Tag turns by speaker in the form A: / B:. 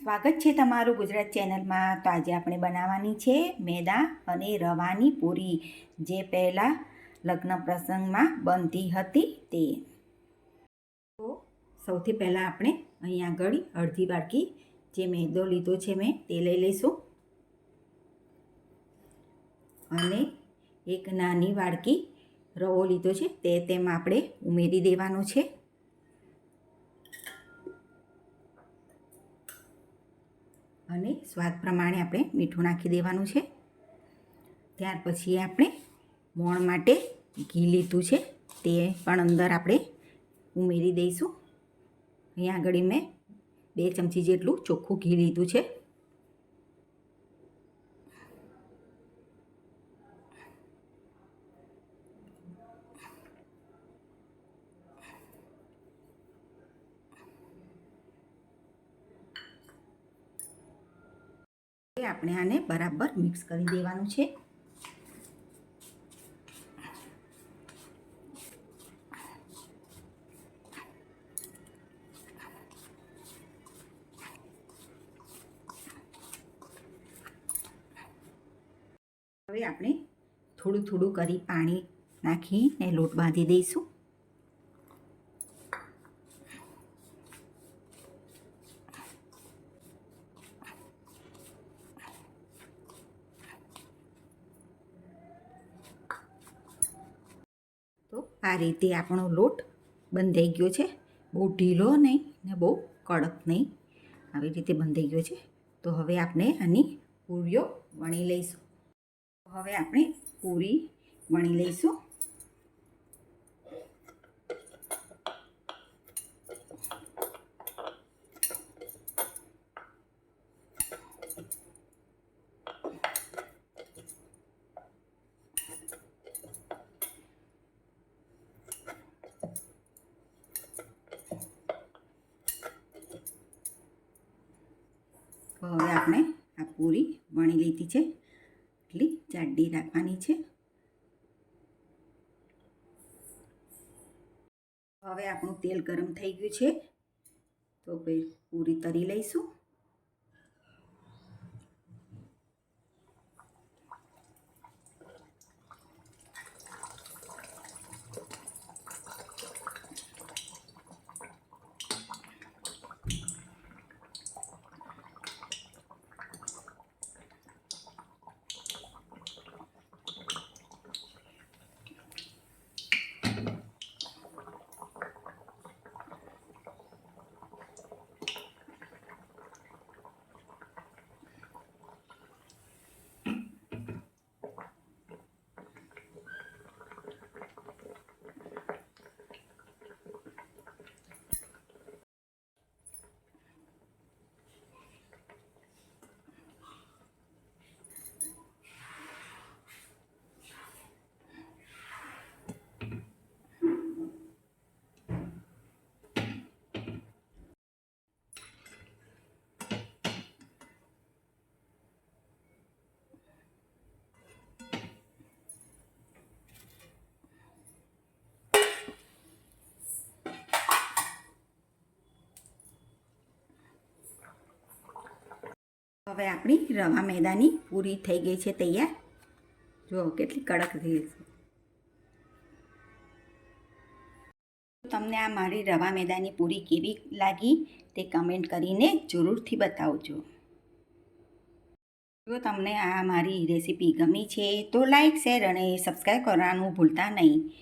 A: સ્વાગત છે તમારું ગુજરાત ચેનલમાં. તો આજે આપણે બનાવવાની છે મેદા અને રવાની પૂરી, જે પહેલાં લગ્ન પ્રસંગમાં બનતી હતી તે. તો સૌથી પહેલાં આપણે અહીં આગળ અડધી વાટકી જે મેદો લીધો છે મેં તે લઈ લઈશું. અને એક નાની વાડકી રવો લીધો છે તે તેમાં આપણે ઉમેરી દેવાનો છે. અને સ્વાદ પ્રમાણે આપણે મીઠું નાખી દેવાનું છે. ત્યાર પછી આપણે મોણ માટે ઘી લીધું છે. તે પણ અંદર આપણે ઉમેરી દઈશું. અહીંયા આગળ મેં બે ચમચી જેટલું ચોખ્ખું ઘી લીધું છે. આપણે આને બરાબર મિક્સ કરી દેવાનું છે. હવે આપણે થોડું થોડું કરી પાણી નાખીને લોટ બાંધી દઈશું તો આ રીતે આપણો લોટ બંધાઈ ગયો છે. બહુ ઢીલો નહીં ને બહુ કડક નહીં. આવી રીતે બંધાઈ ગયો છે. તો હવે આપણે આની પૂરીઓ વણી લઈશું. હવે આપણે પૂરી વણી લઈશું. તો હવે આપણે આ પૂરી વણી લીધી છે. એટલી જાડી રાખવાની છે. હવે આપણું તેલ ગરમ થઈ ગયું છે. તો ભાઈ પૂરી તરી લઈશું. હવે આપણી રવા મેદાની પૂરી થઈ ગઈ છે તૈયાર. જુઓ કેટલી કડક થઈ છે. તમને આ મારી રવા મેદાની પૂરી કેવી લાગી તે કમેન્ટ કરીને જરૂરથી બતાવજો. જો તમને આ મારી રેસીપી ગમી છે તો લાઈક શેર અને સબસ્ક્રાઈબ કરવાનું ભૂલતા નહીં.